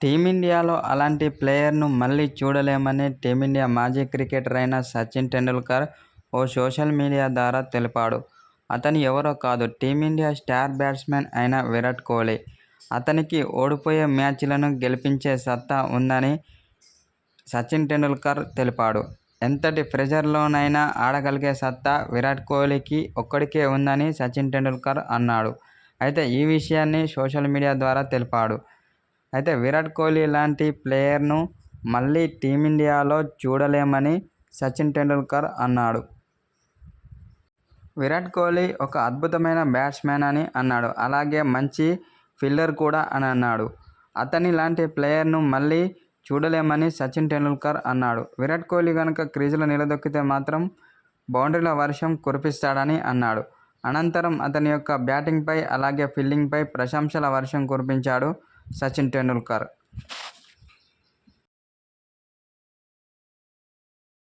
టీమిండియాలో అలాంటి ప్లేయర్ను మళ్ళీ చూడలేమని టీమిండియా మాజీ క్రికెటర్ అయిన సచిన్ టెండూల్కర్ ఓ సోషల్ మీడియా ద్వారా తెలిపాడు. అతను ఎవరో కాదు టీమిండియా స్టార్ బ్యాట్స్మెన్ అయిన విరాట్ కోహ్లీ. అతనికి ఓడిపోయే మ్యాచ్లను గెలిపించే సత్తా ఉందని సచిన్ టెండూల్కర్ తెలిపాడు. ఎంతటి ప్రెజర్లోనైనా ఆడగలిగే సత్తా విరాట్ కోహ్లీకి ఒక్కడికే ఉందని సచిన్ టెండూల్కర్ అన్నాడు. అయితే ఈ విషయాన్ని సోషల్ మీడియా ద్వారా తెలిపాడు. అయితే విరాట్ కోహ్లీ లాంటి ప్లేయర్ను మళ్ళీ టీమిండియాలో చూడలేమని సచిన్ టెండూల్కర్ అన్నాడు. విరాట్ కోహ్లీ ఒక అద్భుతమైన బ్యాట్స్మెన్ అని అన్నాడు. అలాగే మంచి ఫీల్డర్ కూడా అని అన్నాడు. అతని లాంటి ప్లేయర్ను మళ్ళీ చూడలేమని సచిన్ టెండూల్కర్ అన్నాడు. విరాట్ కోహ్లీ కనుక క్రీజులో నిలదొక్కితే మాత్రం బౌండరీల వర్షం కురిపిస్తాడని అన్నాడు. అనంతరం అతని యొక్క బ్యాటింగ్పై అలాగే ఫీల్డింగ్పై ప్రశంసల వర్షం కురిపించాడు సచిన్ టెండూల్కర్